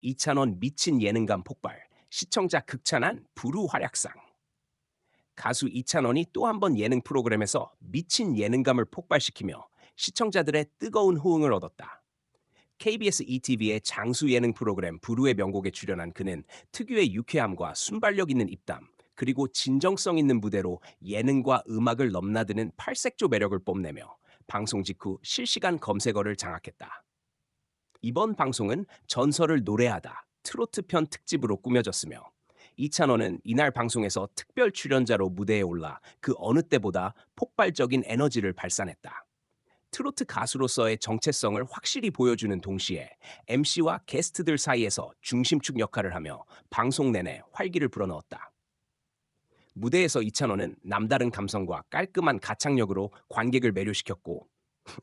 이찬원 미친 예능감 폭발, 시청자 극찬한 부루 활약상. 가수 이찬원이 또 한 번 예능 프로그램에서 미친 예능감을 폭발시키며 시청자들의 뜨거운 호응을 얻었다. KBS ETV의 장수 예능 프로그램 부루의 명곡에 출연한 그는 특유의 유쾌함과 순발력 있는 입담, 그리고 진정성 있는 무대로 예능과 음악을 넘나드는 팔색조 매력을 뽐내며 방송 직후 실시간 검색어를 장악했다. 이번 방송은 전설을 노래하다 트로트 편 특집으로 꾸며졌으며 이찬원은 이날 방송에서 특별 출연자로 무대에 올라 그 어느 때보다 폭발적인 에너지를 발산했다. 트로트 가수로서의 정체성을 확실히 보여주는 동시에 MC와 게스트들 사이에서 중심축 역할을 하며 방송 내내 활기를 불어넣었다. 무대에서 이찬원은 남다른 감성과 깔끔한 가창력으로 관객을 매료시켰고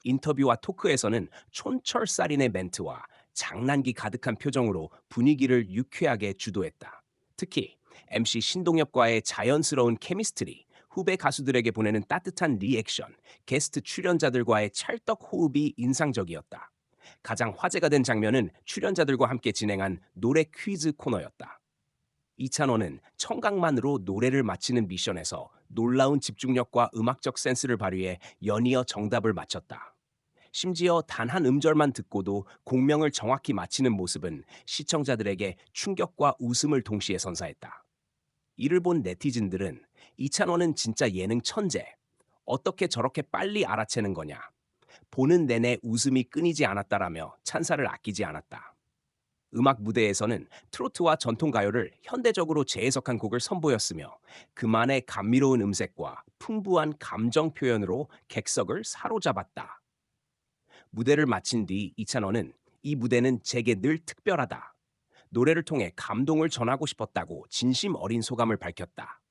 인터뷰와 토크에서는 촌철살인의 멘트와 장난기 가득한 표정으로 분위기를 유쾌하게 주도했다. 특히 MC 신동엽과의 자연스러운 케미스트리, 후배 가수들에게 보내는 따뜻한 리액션, 게스트 출연자들과의 찰떡 호흡이 인상적이었다. 가장 화제가 된 장면은 출연자들과 함께 진행한 노래 퀴즈 코너였다. 이찬원은 청각만으로 노래를 맞히는 미션에서 놀라운 집중력과 음악적 센스를 발휘해 연이어 정답을 맞췄다. 심지어 단 한 음절만 듣고도 공명을 정확히 맞히는 모습은 시청자들에게 충격과 웃음을 동시에 선사했다. 이를 본 네티즌들은 이찬원은 진짜 예능 천재. 어떻게 저렇게 빨리 알아채는 거냐. 보는 내내 웃음이 끊이지 않았다라며 찬사를 아끼지 않았다. 음악 무대에서는 트로트와 전통 가요를 현대적으로 재해석한 곡을 선보였으며 그만의 감미로운 음색과 풍부한 감정 표현으로 객석을 사로잡았다. 무대를 마친 뒤 이찬원은 이 무대는 제게 늘 특별하다. 노래를 통해 감동을 전하고 싶었다고 진심 어린 소감을 밝혔다.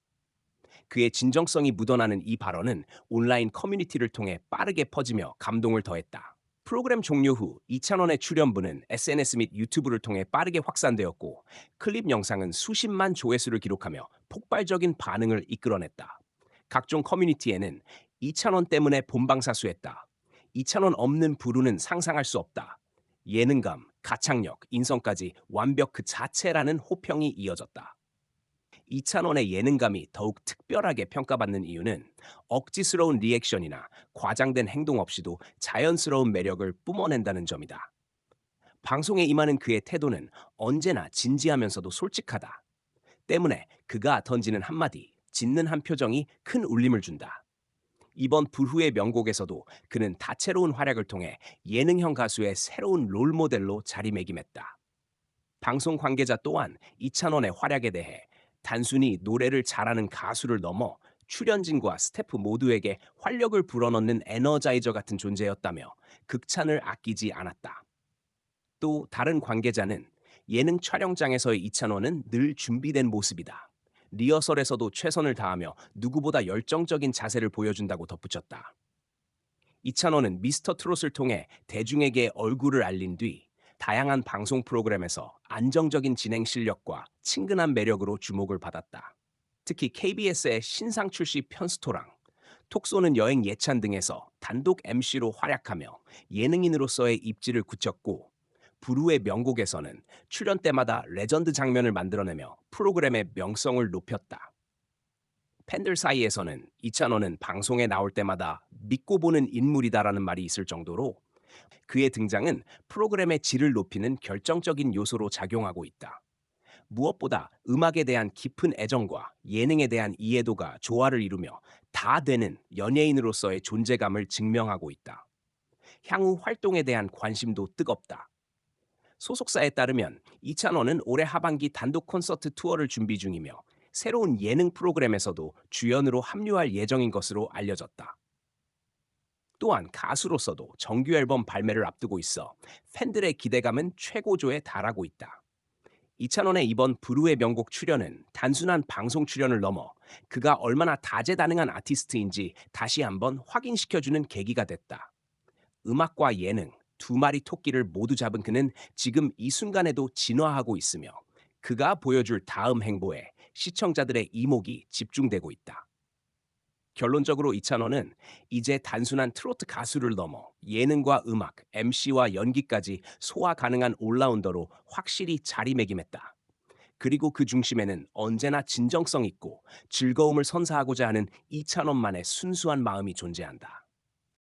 그의 진정성이 묻어나는 이 발언은 온라인 커뮤니티를 통해 빠르게 퍼지며 감동을 더했다. 프로그램 종료 후 이찬원의 출연분은 SNS 및 유튜브를 통해 빠르게 확산되었고 클립 영상은 수십만 조회수를 기록하며 폭발적인 반응을 이끌어냈다. 각종 커뮤니티에는 이찬원 때문에 본방사수했다. 이찬원 없는 부루는 상상할 수 없다. 예능감, 가창력, 인성까지 완벽 그 자체라는 호평이 이어졌다. 이찬원의 예능감이 더욱 특별하게 평가받는 이유는 억지스러운 리액션이나 과장된 행동 없이도 자연스러운 매력을 뿜어낸다는 점이다. 방송에 임하는 그의 태도는 언제나 진지하면서도 솔직하다. 때문에 그가 던지는 한마디, 짓는 한 표정이 큰 울림을 준다. 이번 불후의 명곡에서도 그는 다채로운 활약을 통해 예능형 가수의 새로운 롤모델로 자리매김했다. 방송 관계자 또한 이찬원의 활약에 대해 단순히 노래를 잘하는 가수를 넘어 출연진과 스태프 모두에게 활력을 불어넣는 에너자이저 같은 존재였다며 극찬을 아끼지 않았다. 또 다른 관계자는 예능 촬영장에서의 이찬원은 늘 준비된 모습이다. 리허설에서도 최선을 다하며 누구보다 열정적인 자세를 보여준다고 덧붙였다. 이찬원은 미스터 트롯을 통해 대중에게 얼굴을 알린 뒤 다양한 방송 프로그램에서 안정적인 진행 실력과 친근한 매력으로 주목을 받았다. 특히 KBS의 신상 출시 편스토랑, 톡쏘는 여행 예찬 등에서 단독 MC로 활약하며 예능인으로서의 입지를 굳혔고 부루의 명곡에서는 출연 때마다 레전드 장면을 만들어내며 프로그램의 명성을 높였다. 팬들 사이에서는 이찬원은 방송에 나올 때마다 믿고 보는 인물이다라는 말이 있을 정도로 그의 등장은 프로그램의 질을 높이는 결정적인 요소로 작용하고 있다. 무엇보다 음악에 대한 깊은 애정과 예능에 대한 이해도가 조화를 이루며 다 되는 연예인으로서의 존재감을 증명하고 있다. 향후 활동에 대한 관심도 뜨겁다. 소속사에 따르면 이찬원은 올해 하반기 단독 콘서트 투어를 준비 중이며 새로운 예능 프로그램에서도 주연으로 합류할 예정인 것으로 알려졌다. 또한 가수로서도 정규 앨범 발매를 앞두고 있어 팬들의 기대감은 최고조에 달하고 있다. 이찬원의 이번 부루의 명곡 출연은 단순한 방송 출연을 넘어 그가 얼마나 다재다능한 아티스트인지 다시 한번 확인시켜주는 계기가 됐다. 음악과 예능, 두 마리 토끼를 모두 잡은 그는 지금 이 순간에도 진화하고 있으며 그가 보여줄 다음 행보에 시청자들의 이목이 집중되고 있다. 결론적으로 이찬원은 이제 단순한 트로트 가수를 넘어 예능과 음악, MC와 연기까지 소화 가능한 올라운더로 확실히 자리매김했다. 그리고 그 중심에는 언제나 진정성 있고 즐거움을 선사하고자 하는 이찬원만의 순수한 마음이 존재한다.